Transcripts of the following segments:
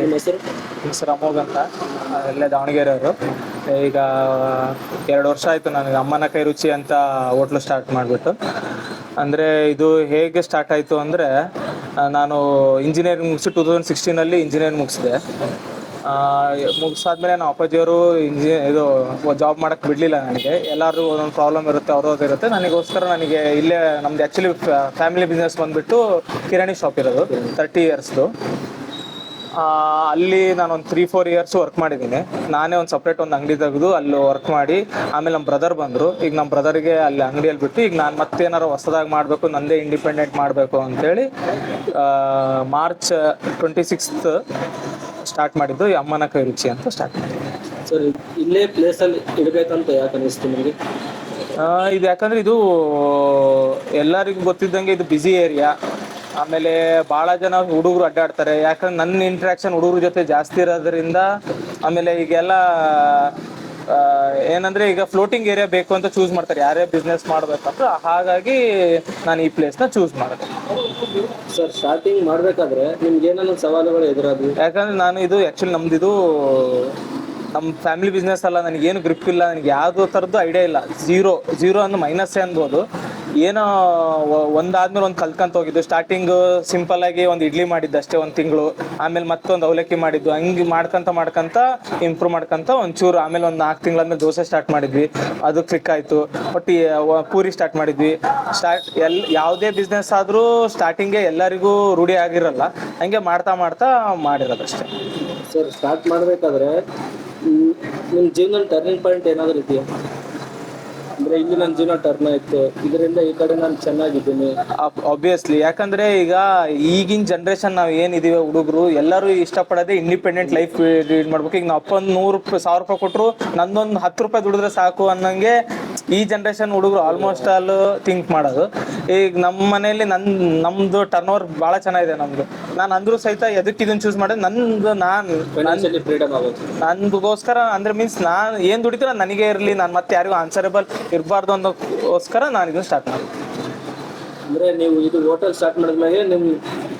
ನಿಮ್ಮ ಹೆಸರು? ಅಮೋಘ್ ಅಂತ. ಅಲ್ಲೇ ಇಲ್ಲೇ ದಾವಣಗೆರೆಯವರು. ಈಗ, ಎರಡು ವರ್ಷ ಆಯಿತು ನನಗೆ ಅಮ್ಮನ ಕೈ ರುಚಿ ಅಂತ ಹೋಟ್ಲು ಸ್ಟಾರ್ಟ್ ಮಾಡಿಬಿಟ್ಟು. ಅಂದರೆ ಇದು ಹೇಗೆ ಸ್ಟಾರ್ಟ್ ಆಯಿತು ಅಂದರೆ ನಾನು ಇಂಜಿನಿಯರಿಂಗ್ ಮುಗಿಸಿ ಟೂ ತೌಸಂಡ್ ಸಿಕ್ಸ್ಟೀನಲ್ಲಿ ಇಂಜಿನಿಯರಿಂಗ್ ಮುಗಿಸಿದೆ. ಮುಗಿಸಾದ್ಮೇಲೆ ನಮ್ಮ ಅಪ್ಪಾಜಿಯವರು ಇಂಜಿ ಇದು ಜಾಬ್ ಮಾಡೋಕ್ಕೆ ಬಿಡ್ಲಿಲ್ಲ ನನಗೆ. ಎಲ್ಲರೂ ಒಂದೊಂದು ಪ್ರಾಬ್ಲಮ್ ಇರುತ್ತೆ ಅವ್ರದ್ದು ಇರುತ್ತೆ. ನನಗೋಸ್ಕರ ನನಗೆ ಇಲ್ಲೇ ನಮ್ದು ಆ್ಯಕ್ಚುಲಿ ಫ್ಯಾಮಿಲಿ ಬಿಸ್ನೆಸ್ ಬಂದ್ಬಿಟ್ಟು ಕಿರಾಣಿ ಶಾಪ್ ಇರೋದು ತರ್ಟಿ ಇಯರ್ಸ್ದು ಅಲ್ಲಿ ನಾನು ಒಂದು ತ್ರೀ ಫೋರ್ ಇಯರ್ಸ್ ವರ್ಕ್ ಮಾಡಿದ್ದೀನಿ. ನಾನೇ ಒಂದು ಸಪ್ರೇಟ್ ಒಂದು ಅಂಗಡಿ ತೆಗೆದು ಅಲ್ಲಿ ವರ್ಕ್ ಮಾಡಿ ಆಮೇಲೆ ನಮ್ಮ ಬ್ರದರ್ ಬಂದರು. ಈಗ ನಮ್ಮ ಬ್ರದರ್ಗೆ ಅಲ್ಲಿ ಅಂಗಡಿಯಲ್ಲಿ ಬಿಟ್ಟು ಈಗ ನಾನು ಮತ್ತೇನಾರು ಹೊಸದಾಗಿ ಮಾಡಬೇಕು ನಂದೇ ಇಂಡಿಪೆಂಡೆಂಟ್ ಮಾಡಬೇಕು ಅಂತೇಳಿ ಮಾರ್ಚ್ ಟ್ವೆಂಟಿ ಸಿಕ್ಸ್ತ್ ಸ್ಟಾರ್ಟ್ ಮಾಡಿದ್ದು ಈ ಅಮ್ಮನ ಕೈ ರುಚಿ ಅಂತ ಸ್ಟಾರ್ಟ್ ಮಾಡಿದ್ದು. ಸರ್ ಇಲ್ಲೇ ಪ್ಲೇಸಲ್ಲಿ ಇಡಬೇಕಂತ ಯಾಕೆ ಅನಿಸ್ತು ನಿಮಗೆ? ಇದು ಯಾಕಂದ್ರೆ ಇದು ಎಲ್ಲರಿಗೂ ಗೊತ್ತಿದ್ದಂಗೆ ಇದು ಬ್ಯುಸಿ ಏರಿಯಾ ಆಮೇಲೆ ಬಹಳ ಜನ ಹುಡುಗರು ಅಡ್ಡಾಡ್ತಾರೆ. ಯಾಕಂದ್ರೆ ನನ್ನ ಇಂಟ್ರಾಕ್ಷನ್ ಹುಡುಗರ ಜೊತೆ ಜಾಸ್ತಿ ಇರೋದ್ರಿಂದ ಆಮೇಲೆ ಈಗೆಲ್ಲ ಏನಂದ್ರೆ ಈಗ ಫ್ಲೋಟಿಂಗ್ ಏರಿಯಾ ಬೇಕು ಅಂತ ಚೂಸ್ ಮಾಡ್ತಾರೆ. ಯಾರೇ ಬಿಸ್ನೆಸ್ ಮಾಡ್ಬೇಕಂತ ಹಾಗಾಗಿ ನಾನು ಈ ಪ್ಲೇಸ್ನ ಚೂಸ್ ಮಾಡಿದೆ. ಸರ್ ಸ್ಟಾರ್ಟಿಂಗ್ ಮಾಡಬೇಕಾದ್ರೆ ನಿಮ್ಗೆ ಏನೇನೋ ಸವಾಲುಗಳು ಎದುರಾದ್ವು? ಯಾಕಂದ್ರೆ ನಾನು ಇದು ಆ್ಯಕ್ಚುಲಿ ನಮ್ದು ಇದು ನಮ್ಮ ಫ್ಯಾಮಿಲಿ ಬಿಸ್ನೆಸ್ ಅಲ್ಲ ನನಗೇನು ಗ್ರಿಪ್ ಇಲ್ಲ ನನಗೆ ಯಾವುದೋ ಥರದ್ದು ಐಡಿಯಾ ಇಲ್ಲ. ಝೀರೋ ಝೀರೋ ಅಂದ್ರೆ ಮೈನಸ್ಸೇ ಅನ್ಬೋದು. ಏನೋ ಒಂದಾದ್ಮೇಲೆ ಒಂದು ಕಲ್ತ್ಕೊಂತ ಹೋಗಿದ್ದು. ಸ್ಟಾರ್ಟಿಂಗ್ ಸಿಂಪಲ್ ಆಗಿ ಒಂದು ಇಡ್ಲಿ ಮಾಡಿದ್ದು ಅಷ್ಟೇ ಒಂದು ತಿಂಗಳು. ಆಮೇಲೆ ಮತ್ತೊಂದು ಅವಲಕ್ಕಿ ಮಾಡಿದ್ದು. ಹಂಗೆ ಮಾಡ್ಕೊಂತ ಮಾಡ್ಕೊಂತ ಇಂಪ್ರೂವ್ ಮಾಡ್ಕೊಂತ ಒಂಚೂರು ಆಮೇಲೆ ಒಂದು ನಾಲ್ಕು ತಿಂಗಳಾದ್ಮೇಲೆ ದೋಸೆ ಸ್ಟಾರ್ಟ್ ಮಾಡಿದ್ವಿ. ಅದು ಕ್ಲಿಕ್ ಆಯಿತು. ಒಟ್ಟು ಪೂರಿ ಸ್ಟಾರ್ಟ್ ಮಾಡಿದ್ವಿ. ಸ್ಟಾರ್ಟ್ ಎಲ್, ಯಾವುದೇ ಬಿಸ್ನೆಸ್ ಆದರೂ ಸ್ಟಾರ್ಟಿಂಗೇ ಎಲ್ಲರಿಗೂ ರೂಢಿ ಆಗಿರಲ್ಲ. ಹಂಗೆ ಮಾಡ್ತಾ ಮಾಡ್ತಾ ಮಾಡಿರೋದಷ್ಟೇ ಸರ್ ಸ್ಟಾರ್ಟ್ ಮಾಡಬೇಕಾದ್ರೆ ನಿಮ್ಮ ಜೀವನದಲ್ಲಿ ಟರ್ನಿಂಗ್ ಪಾಯಿಂಟ್ ಏನಾದರೂ ಇದೆಯಾ? ಅಂದರೆ ಇಲ್ಲಿ ನನ್ನ ಜೀವನ ಟರ್ನ್ ಆಯ್ತು. ಇದರಿಂದ ಈ ಕಡೆ ನಾನು ಚೆನ್ನಾಗಿದ್ದೀನಿ. ಆಬ್ವಿಯಸ್ಲಿ ಯಾಕಂದ್ರೆ ಈಗ ಈಗಿನ ಜನ್ರೇಷನ್ ನಾವು ಏನಿದೀವಿ ಹುಡುಗರು, ಎಲ್ಲರೂ ಇಷ್ಟಪಡೋದೇ ಇಂಡಿಪೆಂಡೆಂಟ್ ಲೈಫ್ ಲೀಡ್ ಮಾಡ್ಬೇಕು. ಈಗ ನಾವು ಅಪ್ಪ ಒಂದು ನೂರು ಸಾವಿರ ರೂಪಾಯಿ ಕೊಟ್ಟರು ನಂದೊಂದು ಹತ್ತು ರೂಪಾಯಿ ದುಡಿದ್ರೆ ಸಾಕು ಅನ್ನಂಗೆ ಈ ಜನ್ರೇಷನ್ ಹುಡುಗರು ಆಲ್ಮೋಸ್ಟ್ ಆಲ್ ಥಿಂಕ್ ಮಾಡೋದು. ಈಗ ನಮ್ಮ ಮನೆಯಲ್ಲಿ ನನ್ ನಮ್ದು ಟರ್ನ್ ಓವರ್ ಭಾಳ ಚೆನ್ನಾಗಿದೆ ನಮ್ದು. ನಾನು ಅಂದ್ರೂ ಸಹಿತ ಎದಕ್ಕೆ ಇದನ್ನ ಚೂಸ್ ಮಾಡಿದ್ರೆ ನಂದು ನಾನು ಫ್ರೀಡಮ್ ಆಗೋದು. ನಂದುಗೋಸ್ಕರ ಅಂದ್ರೆ ಮೀನ್ಸ್ ನಾನು ಏನು ದುಡಿತೀರ ನನಗೆ ಇರಲಿ ನಾನು ಮತ್ತೆ ಯಾರಿಗೂ ಆನ್ಸರೇಬಲ್ ಇರಬಾರ್ದು ಅನ್ನೋಕ್ಕೋಸ್ಕರ ನಾನು ಇದನ್ನ ಸ್ಟಾರ್ಟ್ ಮಾಡಿದೆ ಅಂದರೆ ನೀವು ಇದು ಹೋಟೆಲ್ ಸ್ಟಾರ್ಟ್ ಮಾಡಿದ್ಮೇಲೆ ನಿಮ್ಮ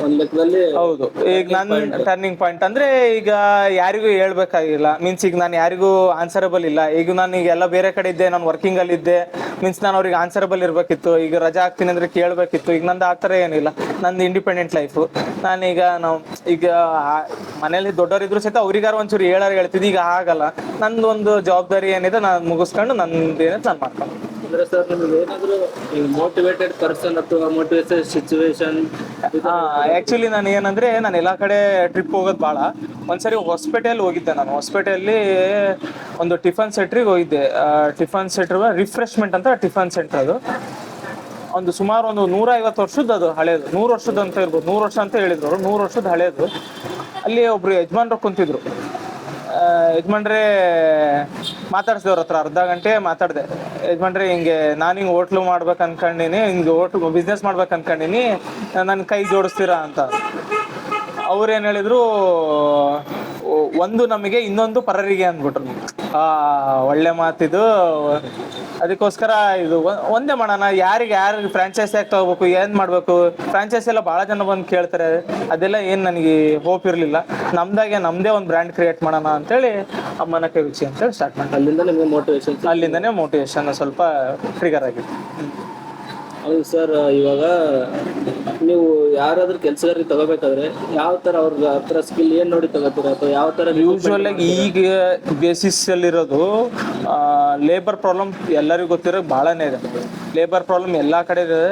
ಒಂದು ಲೆಕ್ಕದಲ್ಲಿ ಹೌದು. ಈಗ ನನ್ನ ಟರ್ನಿಂಗ್ ಪಾಯಿಂಟ್ ಅಂದ್ರೆ ಈಗ ಯಾರಿಗೂ ಹೇಳ್ಬೇಕಾಗಿಲ್ಲ. ಮೀನ್ಸ್ ಈಗ ನಾನು ಯಾರಿಗೂ ಆನ್ಸರಬಲ್ ಇಲ್ಲ. ಈಗ ನಾನು ಈಗ ಎಲ್ಲ ಬೇರೆ ಕಡೆ ಇದ್ದೆ ನಾನು ವರ್ಕಿಂಗ್ ಅಲ್ಲಿ ಇದ್ದೆ. ಮೀನ್ಸ್ ನಾನು ಅವ್ರಿಗೆ ಆನ್ಸರಬಲ್ ಇರ್ಬೇಕಿತ್ತು. ಈಗ ರಜಾ ಹಾಕ್ತೀನಿ ಅಂದ್ರೆ ಕೇಳಬೇಕಿತ್ತು. ಈಗ ನಂದು ಆ ಥರ ಏನಿಲ್ಲ. ನಂದು ಇಂಡಿಪೆಂಡೆಂಟ್ ಲೈಫು ನಾನೀಗ ನಾವು ಈಗ ಮನೇಲಿ ಮನೇಲಿ ದೊಡ್ಡವರಿದ್ರು ಸಹಿತ ಅವ್ರಿಗಾರು ಒಂಚೂರು ಹೇಳಾರು ಹೇಳ್ತಿದ್ದೆ. ಈಗ ಆಗಲ್ಲ ನಂದು ಒಂದು ಜವಾಬ್ದಾರಿ ಏನಿದೆ ನಾನು ಮುಗಿಸ್ಕೊಂಡು ನಂದು ಏನಿದೆ ನಾನು ಮಾಡ್ಕೊಂಡು ಅಂದ್ರೆ ಸರ್ ನಿಮ್ಗೆ ಏನಾದರೂ ಮೋಟಿವೇಟೆಡ್ ಪರ್ಸನ್ ಅಥವಾ ಮೋಟಿವೇಟೆಡ್ ಸಿಚುವೇಶನ್ ಆ್ಯಕ್ಚುಲಿ ನಾನು ಏನಂದ್ರೆ ನಾನು ಎಲ್ಲ ಕಡೆ ಟ್ರಿಪ್ ಹೋಗೋದು ಭಾಳ ಒಂದ್ಸರಿ ಹಾಸ್ಪಿಟಲ್ ಹೋಗಿದ್ದೆ ನಾನು. ಹೊಸ್ಪೇಟೆಯಲ್ಲಿ ಒಂದು ಟಿಫನ್ ಸೆಂಟ್ರಿಗೆ ಹೋಗಿದ್ದೆ. ಟಿಫನ್ ಸೆಂಟ್ರ್ ರಿಫ್ರೆಶ್ಮೆಂಟ್ ಅಂತ ಟಿಫನ್ ಸೆಂಟರ್ ಅದು. ಒಂದು ಸುಮಾರು ಒಂದು ನೂರ ಐವತ್ತು ವರ್ಷದ ಅದು ಹಳೇದು. ನೂರು ವರ್ಷದ ಅಂತ ಇರ್ಬೋದು ನೂರು ವರ್ಷ ಅಂತ ಹೇಳಿದ್ರು ಅವರು. ನೂರು ವರ್ಷದ ಹಳೇದು. ಅಲ್ಲಿ ಒಬ್ರು ಯಜಮಾನ್ರು ಕುಂತಿದ್ರು. ಆ, ಮಾತಾಡ್ಸಿದವ್ರ ಹತ್ರ ಅರ್ಧ ಗಂಟೆ ಮಾತಾಡಿದೆ. ಯಜಮಾನ್ರಿ, ಹಿಂಗೆ ನಾನು ಹಿಂಗೆ ಹೋಟ್ಲು ಮಾಡ್ಬೇಕು ಅನ್ಕೊಂಡಿನಿ, ಹಿಂಗೆ ಹೋಟ್ಲು ಬಿಸ್ನೆಸ್ ಮಾಡ್ಬೇಕು ಅನ್ಕೊಂಡಿನಿ ನನ್ನ ಕೈ ಜೋಡಿಸ್ತೀರಾ ಅಂತ. ಅವ್ರೇನು ಹೇಳಿದ್ರು ಒಂದು ನಮಗೆ ಇನ್ನೊಂದು ಪರರಿಗೆ ಅಂದ್ಬಿಟ್ರು. ಆ ಒಳ್ಳೆ ಮಾತಿದು. ಅದಕ್ಕೋಸ್ಕರ ಇದು ಒಂದೇ ಮಾಡೋಣ. ಯಾರಿಗೆ ಯಾರಿಗೆ ಫ್ರಾಂಚೈಸಿ ಆಗಿ ತಗೋಬೇಕು ಏನು ಮಾಡಬೇಕು? ಫ್ರಾಂಚೈಸಿ ಎಲ್ಲ ಬಹಳ ಜನ ಬಂದು ಕೇಳ್ತಾರೆ. ಅದೆಲ್ಲ ಏನು ನನಗೆ ಹೋಪ್ ಇರಲಿಲ್ಲ. ನಮ್ದಾಗೆ ನಮ್ದೇ ಒಂದು ಬ್ರ್ಯಾಂಡ್ ಕ್ರಿಯೇಟ್ ಮಾಡೋಣ ಅಂತೇಳಿ ಅಮ್ಮನ ಕೈ ರುಚಿ ಅಂತೇಳಿ ಸ್ಟಾರ್ಟ್ ಮಾಡಿ ಅಲ್ಲಿಂದ ನಿಮಗೆ ಮೋಟಿವೇಶನ್ ಅಲ್ಲಿಂದನೇ ಮೋಟಿವೇಶನ್ ಸ್ವಲ್ಪ ಫ್ರಿಗರ್ ಆಗಿತ್ತು. ಹೌದು ಸರ್ ಇವಾಗ ನೀವು ಯಾರಾದ್ರೂ ಕೆಲಸಗಾರಿಗೆ ತಗೋಬೇಕಾದ್ರೆ ಯಾವ ತರ ಅವ್ರ ಹತ್ರ ಸ್ಕಿಲ್ ಏನ್ ನೋಡಿ ತಗೋತೀರ? ಅಥವಾ ಯಾವ ತರ ಯೂಶುವಲ್ ಆಗಿ ಈಗ ಬೇಸಿಸ್ ಅಲ್ಲಿರೋದು ಲೇಬರ್ ಪ್ರಾಬ್ಲಮ್ ಎಲ್ಲರಿಗೂ ಗೊತ್ತಿರೋ ಬಹಳನೇ ಇದೆ. ಲೇಬರ್ ಪ್ರಾಬ್ಲಮ್ ಎಲ್ಲಾ ಕಡೆ ಇದೆ.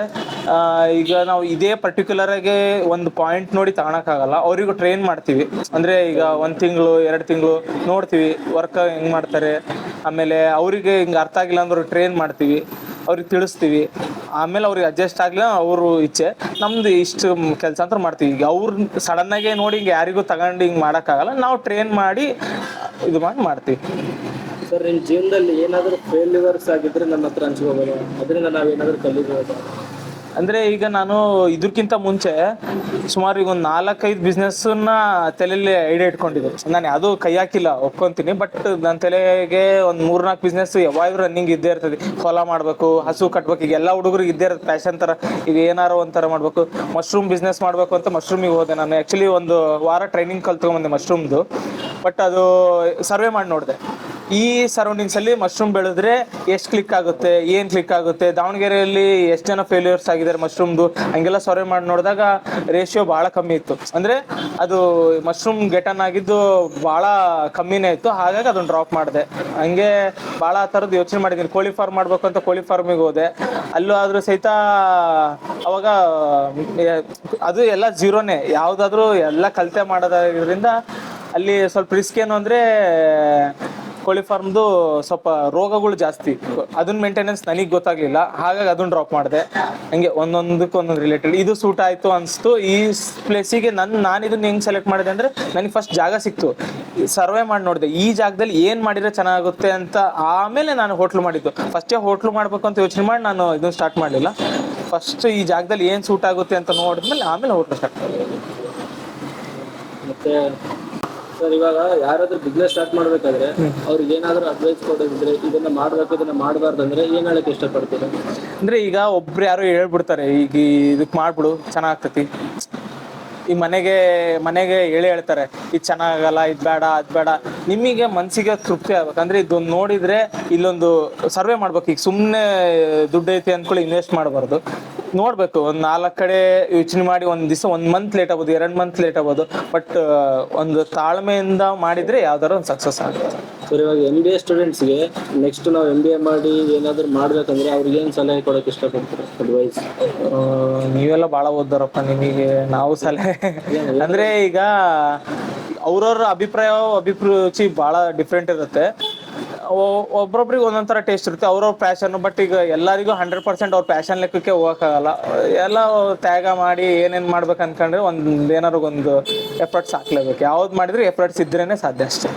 ಈಗ ನಾವು ಇದೇ ಪರ್ಟಿಕ್ಯುಲರ್ ಆಗಿ ಒಂದು ಪಾಯಿಂಟ್ ನೋಡಿ ತಗೊಳಕ್ಕಾಗಲ್ಲ ಅವ್ರಿಗೂ ಟ್ರೈನ್ ಮಾಡ್ತೀವಿ. ಅಂದ್ರೆ ಈಗ ಒಂದು ತಿಂಗಳು ಎರಡು ತಿಂಗಳು ನೋಡ್ತೀವಿ ವರ್ಕ್ ಹೆಂಗ್ ಮಾಡ್ತಾರೆ. ಆಮೇಲೆ ಅವರಿಗೆ ಹಿಂಗೆ ಅರ್ಥ ಆಗಿಲ್ಲ ಅಂದ್ರೆ ಟ್ರೈನ್ ಮಾಡ್ತೀವಿ. ಅವ್ರಿಗೆ ತಿಳಿಸ್ತೀವಿ. ಆಮೇಲೆ ಅವ್ರಿಗೆ ಅಡ್ಜಸ್ಟ್ ಆಗ್ಲಿ ಅವರು ಇಚ್ಛೆ. ನಮ್ದು ಇಷ್ಟು ಕೆಲಸ ಅಂತ ಮಾಡ್ತೀವಿ. ಈಗ ಅವ್ರು ಸಡನ್ನಾಗೆ ನೋಡಿ ಹಿಂಗೆ ಯಾರಿಗೂ ತಗೊಂಡು ಹಿಂಗೆ ಮಾಡೋಕ್ಕಾಗಲ್ಲ. ನಾವು ಟ್ರೈನ್ ಮಾಡಿ, ಇದು ಮಾಡಿ ಮಾಡ್ತೀವಿ. ಸರ್ ನಿಮ್ಮ ಜೀವನದಲ್ಲಿ ಏನಾದರೂ ಫೇಲ್ಯೂರ್ಸ್ ಆಗಿದ್ರೆ ನನ್ನ ಹತ್ರ ಹಂಚ್ಕೋಬೋದು. ಅದರಿಂದ ನಾವೇನಾದರೂ ಕಲಿಬೋದು. ಅಂದ್ರೆ ಈಗ ನಾನು ಇದಕ್ಕಿಂತ ಮುಂಚೆ ಸುಮಾರು ಈಗ ಒಂದು ನಾಲ್ಕೈದು ಬಿಸ್ನೆಸ್ನ ತಲೆಯಲ್ಲಿ ಐಡಿಯಾ ಇಟ್ಕೊಂಡಿದ್ದೆ. ನಾನು ಯಾವುದೂ ಕೈ ಹಾಕಿಲ್ಲ, ಒಪ್ಕೊಂತೀನಿ. ಬಟ್ ನನ್ನ ತಲೆಗೆ ಒಂದು ಮೂರ್ನಾಲ್ಕು ಬಿಸ್ನೆಸ್ ಯಾವಾಗ ರನ್ನಿಂಗ್ ಇದ್ದೇ ಇರ್ತದೆ. ಹೊಲ ಮಾಡಬೇಕು, ಹಸು ಕಟ್ಬೇಕು, ಈಗ ಎಲ್ಲ ಹುಡುಗರಿಗೆ ಇದ್ದೇ ಇರುತ್ತೆ. ಪ್ಯಾಷನ್ ಥರ ಈಗ ಏನಾರು ಒಂಥರ ಮಾಡಬೇಕು. ಮಶ್ರೂಮ್ ಬಿಸ್ನೆಸ್ ಮಾಡಬೇಕು ಅಂತ ಮಶ್ರೂಮಿಗೆ ಹೋದೆ ನಾನು. ಆ್ಯಕ್ಚುಲಿ ಒಂದು ವಾರ ಟ್ರೈನಿಂಗ್ ಕಲ್ತ್ಕೊಂಬಂದೆ ಮಶ್ರೂಮ್ದು ಬಟ್ ಅದು ಸರ್ವೆ ಮಾಡಿ ನೋಡಿದೆ. ಈ ಸರೌಂಡಿಂಗ್ಸ್ ಅಲ್ಲಿ ಮಶ್ರೂಮ್ ಬೆಳೆದ್ರೆ ಎಷ್ಟು ಕ್ಲಿಕ್ ಆಗುತ್ತೆ, ಏನ್ ಕ್ಲಿಕ್ ಆಗುತ್ತೆ? ದಾವಣಗೆರೆಯಲ್ಲಿ ಎಷ್ಟು ಜನ ಫೇಲ್ಯೂರ್ಸ್ ಆಗಿದ್ದಾರೆ ಮಶ್ರೂಮ್ದು ಹಂಗೆಲ್ಲ ಸರ್ವೆ ಮಾಡಿ ನೋಡಿದಾಗ ರೇಷಿಯೋ ಬಹಳ ಕಮ್ಮಿ ಇತ್ತು. ಅಂದ್ರೆ ಅದು ಮಶ್ರೂಮ್ ಗೆಟನ್ ಆಗಿದ್ದು ಬಹಳ ಕಮ್ಮಿನೇ ಇತ್ತು. ಹಾಗಾಗಿ ಅದನ್ನ ಡ್ರಾಪ್ ಮಾಡಿದೆ. ಹಂಗೆ ಭಾಳ ಥರದ್ದು ಯೋಚನೆ ಮಾಡಿದ್ದೀನಿ ಕೋಳಿ ಫಾರ್ಮ್ ಮಾಡಬೇಕು ಅಂತ ಕೋಳಿ ಫಾರ್ಮಿಗೆ ಹೋದೆ. ಅಲ್ಲೂ ಆದ್ರೂ ಸಹಿತ ಅವಾಗ ಅದು ಎಲ್ಲ ಜೀರೋನೇ ಯಾವುದಾದ್ರೂ ಎಲ್ಲ ಕಲಿತೆ ಮಾಡೋದ್ರಿಂದ ಅಲ್ಲಿ ಸ್ವಲ್ಪ ರಿಸ್ಕ್ ಏನು ಅಂದರೆ ಕೋಳಿ ಫಾರ್ಮ್ದು ಸ್ವಲ್ಪ ರೋಗಗಳು ಜಾಸ್ತಿ. ಅದನ್ನ ಮೇಂಟೆನೆನ್ಸ್ ನನಗೆ ಗೊತ್ತಾಗ್ಲಿಲ್ಲ. ಹಾಗಾಗಿ ಅದನ್ನ ಡ್ರಾಪ್ ಮಾಡಿದೆ. ಹಂಗೆ ಒಂದೊಂದಕ್ಕೆ ಒಂದೊಂದು ರಿಲೇಟೆಡ್ ಇದು ಸೂಟ್ ಆಯಿತು ಅನಿಸ್ತು. ಈ ಪ್ಲೇಸಿಗೆ ನನ್ನ ನಾನು ಇದನ್ನ ಹೆಂಗೆ ಸೆಲೆಕ್ಟ್ ಮಾಡಿದೆ ಅಂದರೆ ನನಗೆ ಫಸ್ಟ್ ಜಾಗ ಸಿಕ್ತು. ಸರ್ವೆ ಮಾಡಿ ನೋಡಿದೆ. ಈ ಜಾಗದಲ್ಲಿ ಏನು ಮಾಡಿದ್ರೆ ಚೆನ್ನಾಗುತ್ತೆ ಅಂತ ಆಮೇಲೆ ನಾನು ಹೋಟ್ಲು ಮಾಡಿದ್ದು. ಫಸ್ಟೇ ಹೋಟ್ಲು ಮಾಡಬೇಕು ಅಂತ ಯೋಚನೆ ಮಾಡಿ ನಾನು ಇದನ್ನ ಸ್ಟಾರ್ಟ್ ಮಾಡಲಿಲ್ಲ. ಫಸ್ಟ್ ಈ ಜಾಗದಲ್ಲಿ ಏನು ಸೂಟ್ ಆಗುತ್ತೆ ಅಂತ ನೋಡಿದ್ಮೇಲೆ ಆಮೇಲೆ ಹೋಟ್ಲು ಸ್ಟಾರ್ಟ್ ಮಾಡಿದೆ. ಮತ್ತೆ ಸರ್, ಇವಾಗ ಯಾರಾದ್ರೂ ಬಿಸ್ನೆಸ್ ಸ್ಟಾರ್ಟ್ ಮಾಡ್ಬೇಕಾದ್ರೆ ಅವ್ರಿಗೆ ಏನಾದ್ರೂ ಅಡ್ವೈಸ್ ಕೊಡೋದಿದ್ರೆ ಇದನ್ನ ಮಾಡ್ಬೇಕು, ಇದನ್ನ ಮಾಡಬಾರ್ದು ಅಂದ್ರೆ ಏನ್ ಹೇಳಕ್ ಇಷ್ಟಪಡ್ತೀರಾ? ಅಂದ್ರೆ ಈಗ ಒಬ್ರು ಯಾರು ಹೇಳ್ಬಿಡ್ತಾರೆ, ಈಗ ಇದಕ್ ಮಾಡ್ಬಿಡು, ಚೆನ್ನಾಗ್ತತಿ. ಈ ಮನೆಗೆ ಮನೆಗೆ ಹೇಳಿ ಹೇಳ್ತಾರೆ, ಇದು ಚೆನ್ನಾಗಲ್ಲ, ಇದು ಬೇಡ, ಅದು ಬೇಡ. ನಿಮಗೆ ಮನಸ್ಸಿಗೆ ತೃಪ್ತಿ ಆಗ್ಬೇಕು. ಅಂದ್ರೆ ಇದೊಂದು ನೋಡಿದ್ರೆ ಇಲ್ಲೊಂದು ಸರ್ವೆ ಮಾಡ್ಬೇಕು. ಈಗ ಸುಮ್ಮನೆ ದುಡ್ಡು ಐತಿ ಅಂದ್ಕೊಳ್ಳಿ ಇನ್ವೆಸ್ಟ್ ಮಾಡಬಾರ್ದು. ನೋಡ್ಬೇಕು ಒಂದು ನಾಲ್ಕು ಕಡೆ ಯೋಚನೆ ಮಾಡಿ ಒಂದು ದಿವಸ ಒಂದು ಮಂತ್ ಲೇಟ್ ಆಗ್ಬೋದು ಎರಡು ಮಂತ್ ಲೇಟ್ ಆಗ್ಬೋದು. ಬಟ್ ಒಂದು ತಾಳ್ಮೆಯಿಂದ ಮಾಡಿದ್ರೆ ಯಾವ್ದಾರು ಒಂದು ಸಕ್ಸಸ್ ಆಗುತ್ತೆ. ಸರ್ ಇವಾಗ ಎಂ ಬಿ ಎ ಸ್ಟೂಡೆಂಟ್ಸ್ಗೆ ನೆಕ್ಸ್ಟ್ ನಾವು ಎಂ ಬಿ ಎ ಮಾಡಿ ಏನಾದರೂ ಮಾಡ್ಬೇಕಂದ್ರೆ ಅವ್ರಿಗೆ ಏನು ಸಲಹೆ ಕೊಡೋಕೆ ಇಷ್ಟಪಡ್ತಾರೆ ಅಡ್ವೈಸ್ ನೀವೆಲ್ಲ ಭಾಳ ಓದ್ದಾರಪ್ಪ ನಿಮಗೆ ನಾವು ಸಲಹೆ. ಅಂದ್ರೆ ಈಗ ಅವ್ರವ್ರ ಅಭಿಪ್ರಾಯ, ಅಭಿರುಚಿ ಬಹಳ ಡಿಫ್ರೆಂಟ್ ಇರುತ್ತೆ. ಒಬ್ಬೊಬ್ರಿಗೆ ಒಬ್ರೊಬ್ರಿಗೆ ಒಂದೊಂದ್ ಥರ ಟೇಸ್ಟ್ ಇರುತ್ತೆ, ಅವ್ರವ್ರ ಪ್ಯಾಷನ್ ಬಟ್ ಈಗ ಎಲ್ಲರಿಗೂ ಹಂಡ್ರೆಡ್ ಪರ್ಸೆಂಟ್ ಅವ್ರ ಪ್ಯಾಷನ್ ಲೆಕ್ಕಕ್ಕೆ ಹೋಗೋಕ್ಕಾಗಲ್ಲ. ಎಲ್ಲ ತ್ಯಾಗ ಮಾಡಿ ಏನೇನು ಮಾಡ್ಬೇಕು ಅನ್ಕೊಂಡ್ರೆ ಒಂದು ಏನಾರು ಒಂದು ಎಫರ್ಟ್ಸ್ ಹಾಕ್ಲೇಬೇಕು. ಯಾವ್ದು ಮಾಡಿದ್ರೆ ಎಫರ್ಟ್ಸ್ ಇದ್ರೇನೆ ಸಾಧ್ಯ ಅಷ್ಟೇ.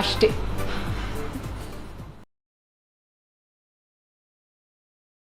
ಅಷ್ಟೇ